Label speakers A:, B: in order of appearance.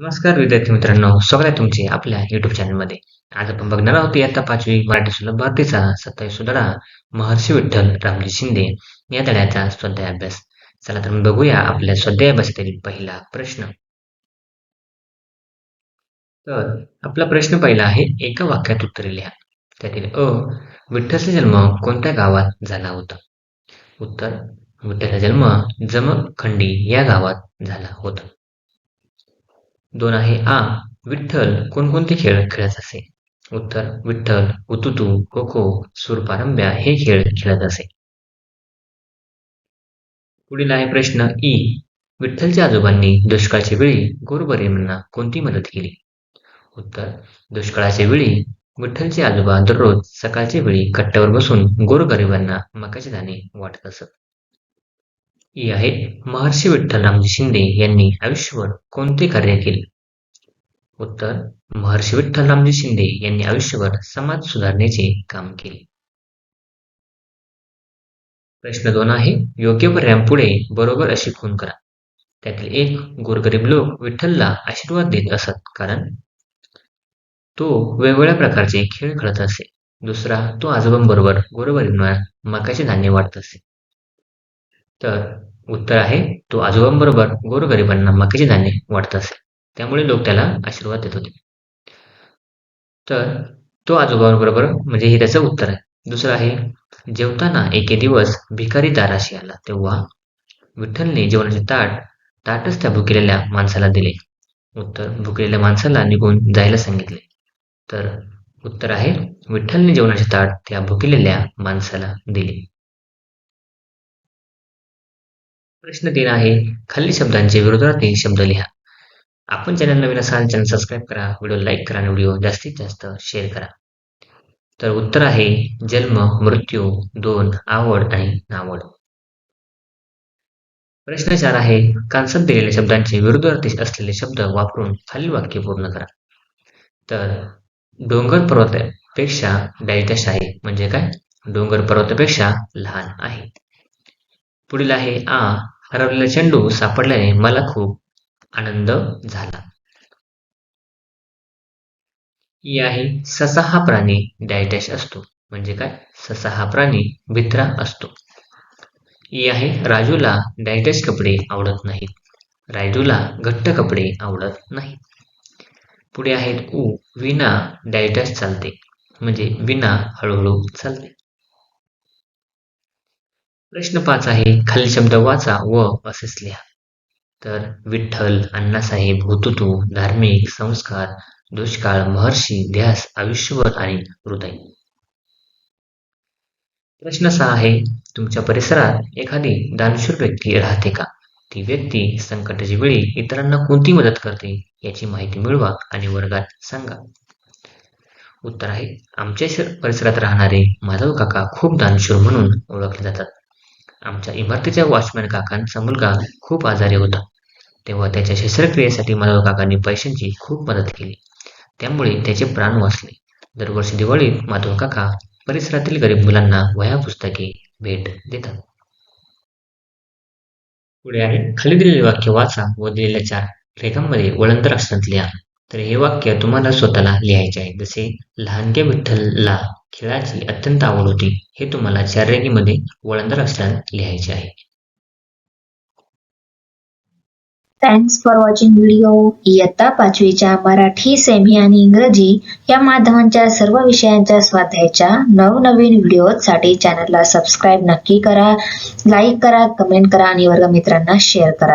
A: नमस्कार विद्यार्थी मित्रांनो स्वागत आहे तुमचे आपल्या युट्यूब चॅनलमध्ये आज आपण बघणार आहोत इयत्ता पाचवी मराठी सुलभ भारतीचा सत्तावीस सुधारा महर्षी विठ्ठल रामजी शिंदे या धड्याचा स्वाध्याय अभ्यास चला तर मग बघूया आपल्या स्वाध्याय अभ्यासातील पहिला प्रश्न. तर आपला प्रश्न पहिला आहे एका वाक्यात उत्तरे लिहा. त्यातील अ विठ्ठलचा जन्म कोणत्या गावात झाला होता? उत्तर विठ्ठलचा जन्म जमखंडी या गावात झाला होता. दोन आहे आ विठ्ठल. कोणकोणते खेळ खेळत असे? उत्तर विठ्ठल उतुतू खो खो सुरपारंब्या हे खेळ खेळत असे. पुढील आहे प्रश्न ई. विठ्ठलच्या आजोबांनी दुष्काळाच्या वेळी गोरगरिबांना कोणती मदत केली? उत्तर दुष्काळाच्या वेळी विठ्ठलचे आजोबा दररोज सकाळच्या वेळी कट्ट्यावर बसून गोरगरिबांना मकाचे दाणे वाटत असत. ही आहे महर्षी विठ्ठल रामजी शिंदे यांनी आयुष्यभर कोणते कार्य केले? उत्तर महर्षी विठ्ठल रामजी शिंदे यांनी आयुष्यभर समाज सुधारण्याचे काम केले. प्रश्न दोन आहे योग्य पर्यायांपुढे बरोबर अशी खून करा. त्यातील एक गोरगरीब लोक विठ्ठलला आशीर्वाद देत असत कारण तो वेगवेगळ्या प्रकारचे खेळ खेळत असे. दुसरा तो आजोबांबरोबर गोरगरीबांना मकाचे धान्य वाटत असे. तर उत्तर आहे तो आजोबांबरोबर गोरगरिबांना मक्याचे धान्य वाटत असे. त्यामुळे लोक त्याला आशीर्वाद देत होते. तर तो आजोबांबरोबर म्हणजे हे त्याचं उत्तर आहे. दुसरं आहे जेवताना एके दिवस भिकारी दाराशी आला. तेव्हा विठ्ठलने जेवणाचे ताट ताटच त्या भुकेलेल्या माणसाला दिले. उत्तर भुकेलेल्या माणसाला निघून जायला सांगितले. तर उत्तर आहे विठ्ठलने जेवणाचे ताट त्या भुकेलेल्या माणसाला दिले. प्रश्न तीन आहे खालील शब्दांचे विरोधार्थी शब्द लिहा. आपण चॅनल नवीन असाल चॅनल सबस्क्राईब करा व्हिडिओ लाईक करा आणि व्हिडिओ जास्तीत जास्त शेअर करा. तर उत्तर आहे जन्म मृत्यू दोन आवड आणि नावड. प्रश्न चार आहे कांसात दिलेल्या शब्दांचे विरुद्धार्थी असलेले शब्द वापरून खालील वाक्य पूर्ण करा. तर डोंगर पर्वतापेक्षा डायटश आहे म्हणजे काय? डोंगर पर्वतापेक्षा लहान आहे. पुढील आहे आ हरवलेला चेंडू सापडल्याने मला खूप आनंद झाला. ई आहे ससा हा प्राणी डायटॅश असतो. म्हणजे काय? ससा हा प्राणी भित्रा असतो. ई आहे राजूला डायटॅश कपडे आवडत नाहीत. राजूला घट्ट कपडे आवडत नाहीत. पुढे आहेत ऊ विना डायटॅश चालते. म्हणजे विना हळूहळू चालते. प्रश्न पाच आहे खालील शब्द वाचा व असेच लिहा. तर विठ्ठल अण्णासाहेब हुतुतू धार्मिक संस्कार दुष्काळ महर्षी ध्यास आयुष्यभर आणि हृदय. प्रश्न सहा आहे तुमच्या परिसरात एखादी दानशूर व्यक्ती राहते का? ती व्यक्ती संकटाच्या वेळी इतरांना कोणती मदत करते याची माहिती मिळवा आणि वर्गात सांगा. उत्तर आहे आमच्या परिसरात राहणारे माधव काका खूप दानशूर म्हणून ओळखले जातात. आमच्या इमारतीच्या वॉचमॅन काकांचा मुलगा खूप आजारी होता. तेव्हा त्याच्या शस्त्रक्रियेसाठी माधव काकांनी पैशांची खूप मदत केली. त्यामुळे त्याचे प्राण वाचले. दरवर्षी दिवाळीत माधव काका परिसरातील गरीब मुलांना वह्या पुस्तके भेट देतात. पुढे आहे खाली दिलेले वाक्य वाचा व दिलेल्या चार रेखांमध्ये वळंतर अक्षरात लिहा तर हे वाक्य तुम्हाला स्वतःला लिहायचे आहे. जसे लहानग्या विठ्ठलला खेळाची अत्यंत आवड होती हे तुम्हाला चार वळंदर अक्षरात लिहायचे आहे.
B: थँक्स फॉर वॉचिंग व्हिडिओ इयत्ता पाचवीच्या मराठी सेमी आणि इंग्रजी या माध्यमांच्या सर्व विषयांच्या स्वाध्यायाच्या नवनवीन व्हिडिओसाठी चॅनलला सबस्क्राईब नक्की करा. लाईक करा कमेंट करा आणि वर्गमित्रांना शेअर करा.